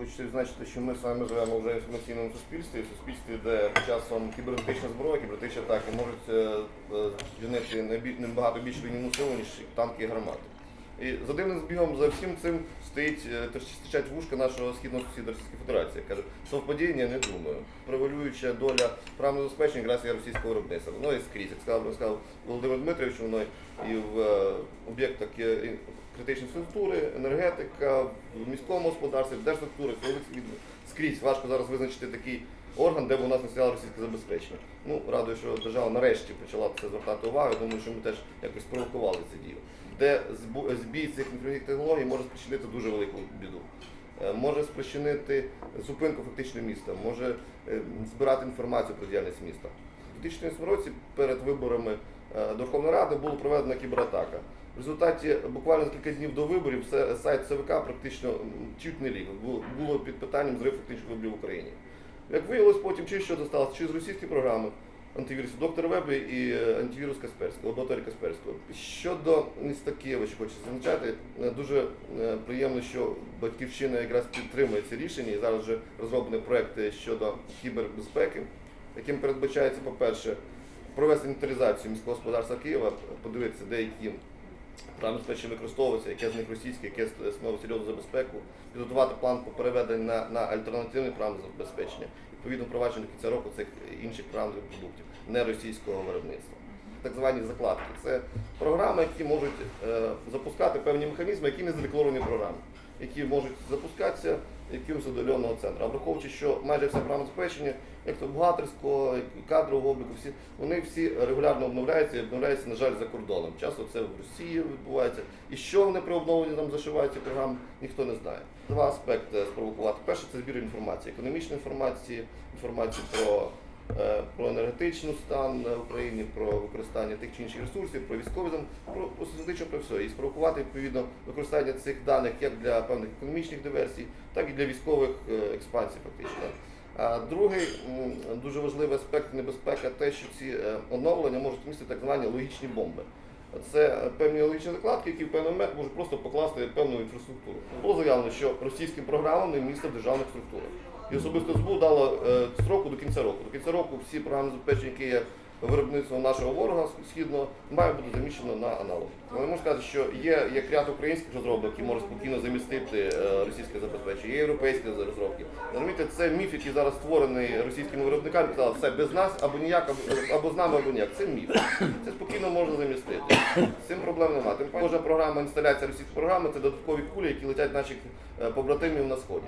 Хочеться відзначити, що ми самі живемо вже в інформаційному суспільстві, в суспільстві, де часом кібернетична зброя, кібернетичні атаки можуть е, е, чинити набі- набагато більш руйнівну силу, ніж танки і гармати. І за дивним збігом за всім цим стоїть е, стичать вушка нашого східного сусіда Російської Федерації. Каже, совпадіння не думаю. Превалююча доля правного забезпечення якраз є російського виробництва. Воно і скрізь, як сказав, сказав Володимир Дмитрович, воно і в е, об'єктах критичної інфраструктури, енергетика, в міському господарстві, в держструктурах, скрізь важко зараз визначити такий орган, де б у нас не стояло російське забезпечення. Ну, радую, що держава нарешті почала це звертати увагу. Думаю, що ми теж якось спровокували це діло. Де збій цих інформаційних технологій може спричинити дуже велику біду. Е, Може спричинити зупинку фактично міста, може е, збирати інформацію про діяльність міста. У 2014 році перед виборами е, до Верховної Ради була проведена кібератака. В результаті буквально за кілька днів до виборів сайт ЦВК практично чуть не ліг. Було- під питанням зрив фактично виборів в Україні. Як виявилось потім, чи що досталося, чи з російські програми антивірусу доктор Вебі і е, антивірус Касперського, лабораторії Касперського. Щодо що хочу зазначати, е, дуже е, приємно, що батьківщина якраз підтримує це рішення. І зараз вже розроблені проекти щодо кібербезпеки, яким передбачається, по-перше, провести інвентаризацію міського господарства Києва, подивитися, де які Програми забезпечення використовується, яке з них російське, яке становить серйозну забезпеку, підготувати план по переведенню на, на альтернативний програм забезпечення, відповідно впровадження до кінця року цих інших програмних продуктів, не російського виробництва. Так звані закладки. Це програми, які можуть е, запускати певні механізми, які не задекларовані програми, які можуть запускатися якимось удаленого центру. А враховуючи, що майже все програми забезпечення, як то бухгалтерського, кадрового обліку, всі вони всі регулярно обновляються і обновляються, на жаль, за кордоном. Часто це в Росії відбувається. І що вони при обновленні там зашивають ці програми, ніхто не знає. Два аспекти спровокувати. Перше це збір інформації, економічної інформації, інформації про. Е, Про енергетичний стан України, про використання тих чи інших ресурсів, про військові там, про, про про все. І спровокувати відповідно використання цих даних як для певних економічних диверсій, так і для військових е, експансій, фактично. А другий дуже важливий аспект небезпека те, що ці е, оновлення можуть містити так звані логічні бомби. Це певні логічні закладки, які в певний момент можуть просто покласти певну інфраструктуру. Було заявлено, що російським програмам не місце в державних структурах. І особисто СБУ дало е, строку до кінця року. До кінця року всі програми забезпечення, які є виробництвом нашого ворога східного, має бути заміщено на аналог. Але можу сказати, що є як ряд українських розробок, які можуть спокійно замістити е, російське забезпечення, є європейські розробки. Розумієте, це міф, який зараз створений російськими виробниками. Казали, все без нас або ніяк, або, з нами, або ніяк. Це міф. Це спокійно можна замістити. З цим проблем немає. Тим кожна програма інсталяція російської програми це додаткові кулі, які летять наших е, побратимів на сході.